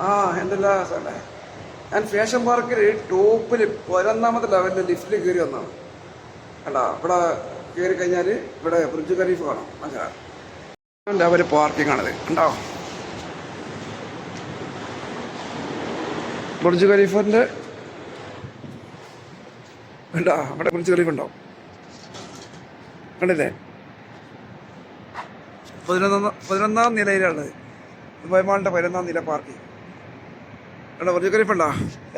ആ എന്തല്ല സാറേ? ഞാൻ ഫാഷൻ പാർക്കിൽ ടോപ്പിൽ പതിനൊന്നാമത്തെ ലെവലിൽ ലിഫ്റ്റിൽ കയറി വന്നാണ് കേട്ടോ ഇവിടെ കയറി കഴിഞ്ഞാൽ ഇവിടെ ബ്രിഡ്ജ് ഖലീഫ് കാണാം. മനസ്സിലാ ലെവൽ പാർക്കിംഗ് ആണിത്. ഉണ്ടോ ബ്രിഡ്ജ് ഖലീഫിന്റെ ഉണ്ടോ അവിടെ ബ്രിഡ്ജ് ഖലീഫ് ഉണ്ടോ? കണ്ടില്ലേ? പതിനൊന്നാം പതിനൊന്നാം നിലയിലുള്ളത് വൈമാളിന്റെ പതിനൊന്നാം നില പാർക്കിംഗ് കണ്ടോ പറഞ്ഞു ഖലീഫ് ഉണ്ടോ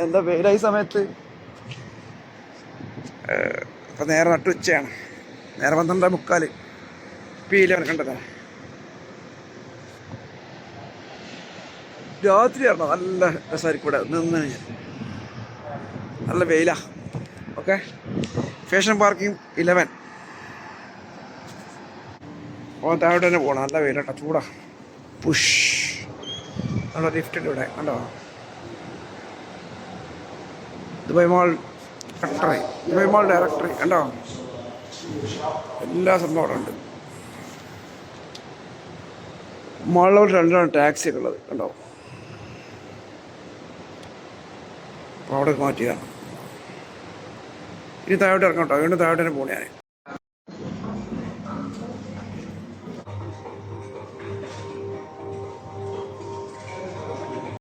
എന്താ വെയിലായി സമയത്ത്? ഇപ്പം നേരെ നട്ടുച്ചയാണ് നേരെ പന്ത്രണ്ടര മുക്കാൽ പീല കണ്ടല്ലേ രാത്രിയാണോ നല്ല രസമായിരിക്കും ഇവിടെ. നിന്ന് നല്ല വെയിലാ. ഓക്കെ. Fashion parking eleven. ഓ താഴോട്ട് തന്നെ പോകണം നല്ല വെയിലാട്ടോ. ചൂടാ. പുഷ്. നല്ല ലിഫ്റ്റ് ഉണ്ട് ഇവിടെ. കണ്ടോ? Dubai Mall directory Dubai Mall directory കണ്ടോ? എല്ലാ സംഭവം അവിടെ ഉണ്ട്. മോളിൽ രണ്ടാണ് ടാക്സി ഒക്കെ ഉള്ളത് കണ്ടോ അവിടെ മാറ്റിയതാണ് ഇനി താഴോട്ട് ഇറങ്ങാം കേട്ടോ. വീണ്ടും താഴോട്ട് തന്നെ പോണേ